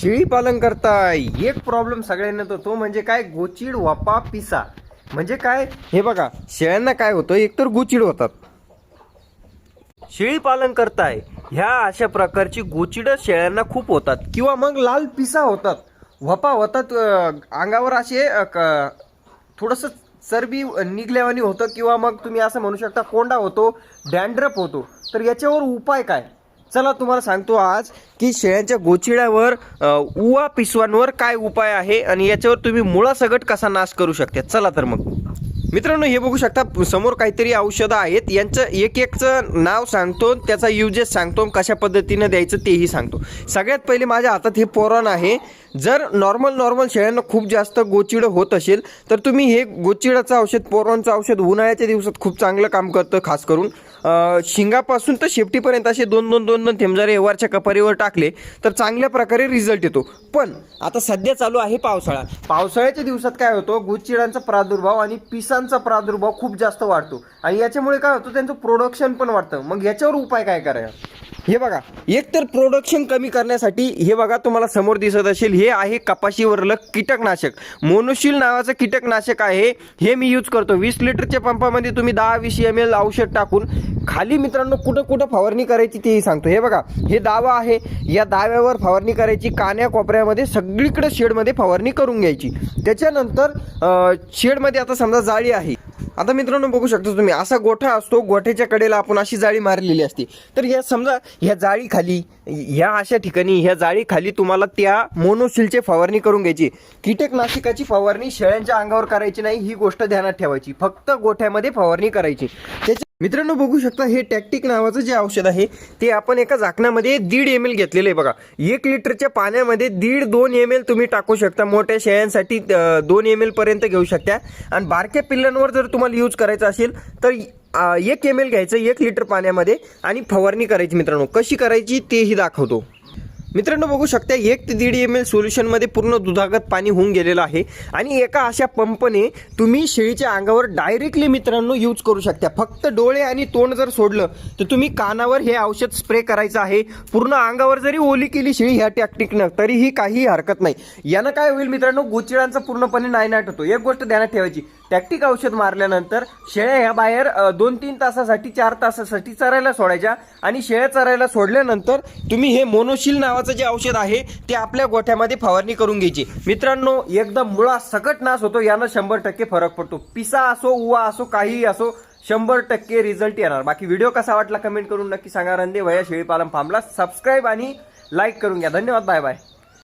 शेळी पालन करताय एक प्रॉब्लेम सगळ्यांना तो तो म्हणजे काय? गोचिड वापा पिसा. म्हणजे काय? हे बघा शेळ्यांना काय होतं? एकतर गोचिड होतात. शेळी पालन करताय ह्या अशा प्रकारची गोचिड शेळ्यांना खूप होतात. किंवा मग लाल पिसा होतात. वपा होतात अंगावर असे क- थोडंसं चरबी निघल्यावानी होतं. किंवा मग तुम्ही असं म्हणू शकता कोंडा होतो डॅन्ड्रप होतो. तर याच्यावर उपाय काय? चला तुम्हाला सांगतो आज की शेळ्यांच्या गोचिड्यावर उवा पिसवांवर काय उपाय आहे आणि याच्यावर तुम्ही मुळासकट कसा नाश करू शकता? चला तर मग. मित्रांनो हे बघू शकता समोर काहीतरी औषधं आहेत. यांचं एक एकचं नाव सांगतो त्याचा युजेस सांगतो कशा पद्धतीनं द्यायचं तेही सांगतो. सगळ्यात पहिले माझ्या हातात हे पोरण आहे. जर नॉर्मल नॉर्मल शेळ्यांना खूप जास्त गोचिडं होत असेल तर तुम्ही हे गोचिडाचं औषध पोरांचं औषध उन्हाळ्याच्या दिवसात खूप चांगलं काम करतं खास करून. शिंगापासून तर शेपटीपर्यंत असे दोन दोन दोन दोन थेंबजारे जर वरच्या कपारीवर टाकले तर चांगल्या प्रकारे रिझल्ट येतो. पण आता सध्या चालू आहे पावसाळा. पावसाळ्याच्या दिवसात काय होतो? गुचिडांचा प्रादुर्भाव आणि पिसांचा प्रादुर्भाव खूप जास्त वाढतो. आणि याच्यामुळे काय होतं? त्यांचं प्रोडक्शन पण वाढतं. मग याच्यावर उपाय काय करायचा? हे बघा एकतर प्रोडक्शन कमी करण्यासाठी हे बघा तुम्हाला समोर दिसत असेल हे आहे कपाशीवरलं कीटकनाशक. मोनोशील नावाचं कीटकनाशक आहे हे मी यूज करतो. वीस लिटरच्या पंपामध्ये तुम्ही दहा वीस एम एल औषध टाकून खाली मित्रांनो कुठं कुठं फवारणी करायची तेही सांगतो. हे बघा हे दावा आहे या दाव्यावर फवारणी करायची कान्या कोपऱ्यामध्ये सगळीकडे शेडमध्ये फवारणी करून घ्यायची. त्याच्यानंतर शेडमध्ये आता समजा जाळी आहे. आता मित्रांनो बघू शकता तुम्ही असा गोठा असतो गोठ्याच्या कडेला आपण अशी जाळी मारलेली असते. तर या समजा ह्या जाळी खाली ह्या अशा ठिकाणी ह्या जाळी खाली तुम्हाला त्या मोनोशिलचे फवारणी करून घ्यायची. कीटकनाशकाची फवारणी शेळ्यांच्या अंगावर करायची नाही ही गोष्ट ध्यानात ठेवायची. फक्त गोठ्यामध्ये फवारणी करायची. त्याच्या मित्रांनो बघू शकता हे टॅक्टिक नावाचं जे औषध आहे ते आपण एका झाकणामध्ये दीड एम एल घेतलेलं आहे बघा. एक लिटरच्या पाण्यामध्ये दीड दोन एम एल तुम्ही टाकू शकता. मोठ्या शेळ्यांसाठी दोन एम एलपर्यंत घेऊ शकता. आणि बारक्या पिल्लांवर जर तुम्हाला यूज करायचं असेल तर एक एम एल घ्यायचं एक लिटर पाण्यामध्ये आणि फवारणी करायची मित्रांनो. कशी करायची तेही दाखवतो. मित्रांनो बघू शकता एक ते दीड एम एल सोल्युशनमध्ये पूर्ण दुधागत पाणी होऊन गेलेलं आहे. आणि एका अशा पंपने तुम्ही शेळीच्या अंगावर डायरेक्टली मित्रांनो यूज करू शकता. फक्त डोळे आणि तोंड जर सोडलं तर तुम्ही कानावर हे औषध स्प्रे करायचं आहे. पूर्ण अंगावर जरी ओली केली शेळी ह्या टॅक्टिकनं तरीही काही हरकत नाही. यानं काय होईल मित्रांनो गोचिडांचा पूर्णपणे नायनाट होतो. एक गोष्ट ध्यानात ठेवायची. टॅक्टिक औषध मारल्यानंतर शेळ्या ह्या बाहेर दोन तीन तासासाठी चार तासासाठी चरायला सोडायच्या आणि शेळ्या चरायला सोडल्यानंतर तुम्ही हे मोनोशिल नावाचं जे औषध आहे ते आपल्या गोठ्यामध्ये फवारणी करून घ्यायची. मित्रांनो एकदम मुळा सकट नाश होतो यानं शंभर टक्के फरक पडतो. पिसा असो उवा असो काहीही असो शंभर टक्के रिझल्ट येणार. बाकी व्हिडिओ कसा वाटला कमेंट करून नक्की सांगा. रंदे वया शेळीपालन फार्मला सबस्क्राईब आणि लाईक करून घ्या. धन्यवाद. Bye bye.